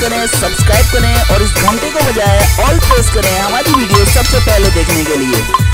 करें सब्सक्राइब करें और इस घंटे को बजाय ऑल प्रेस करें हमारी वीडियो सबसे पहले देखने के लिए।